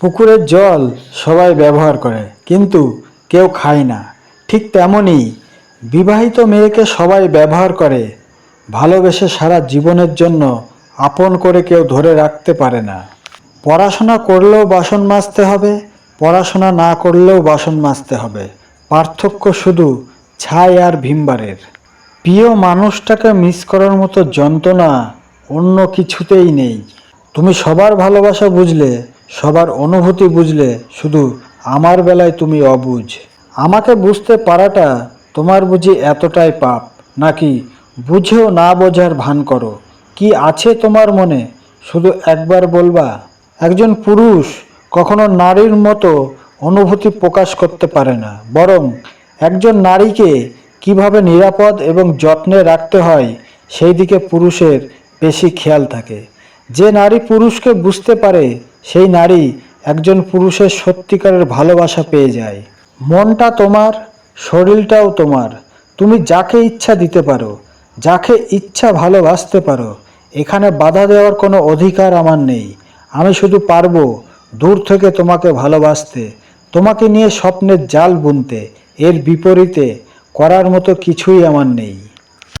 পুকুরের জল সবাই ব্যবহার করে, কিন্তু কেউ খায় না। ঠিক তেমনই বিবাহিত মেয়েকে সবাই ব্যবহার করে, ভালোবেসে সারা জীবনের জন্য আপন করে কেউ ধরে রাখতে পারে না। পড়াশোনা করলেও বাসন মাজতে হবে, পড়াশোনা না করলেও বাসন মাজতে হবে। পার্থক্য শুধু ছাই আর ভিমবারের। প্রিয় মানুষটাকে মিস করার মতো যন্ত্রণা অন্য কিছুতেই নেই। তুমি সবার ভালোবাসা বুঝলে সবার অনুভূতি বুঝলে শুধু আমার বেলায় তুমি অবুঝ। আমাকে বুঝতে পারাটা তোমার বুঝি এতটাই পাপ। নাকি বুঝেও না বোঝার ভান করো? কি আছে তোমার মনে? শুধু একবার বলবা, একজন পুরুষ কখনো নারীর মতো অনুভূতি প্রকাশ করতে পারে না। বরং একজন নারীকে কীভাবে নিরাপদ এবং যত্নে রাখতে হয়, সেই দিকে পুরুষের বেশি খেয়াল থাকে। যে নারী পুরুষকে বুঝতে পারে সেই নারী একজন পুরুষের সত্যিকারের ভালোবাসা পেয়ে যায়। মনটা তোমার, শরীরটাও তোমার। তুমি যাকে ইচ্ছা দিতে পারো, যাকে ইচ্ছা ভালোবাসতে পারো, এখানে বাধা দেওয়ার কোনো অধিকার আমার নেই। আমি শুধু পারব দূর থেকে তোমাকে ভালোবাসতে, তোমাকে নিয়ে স্বপ্নের জাল বুনতে। এর বিপরীতে করার মতো কিছুই আমার নেই।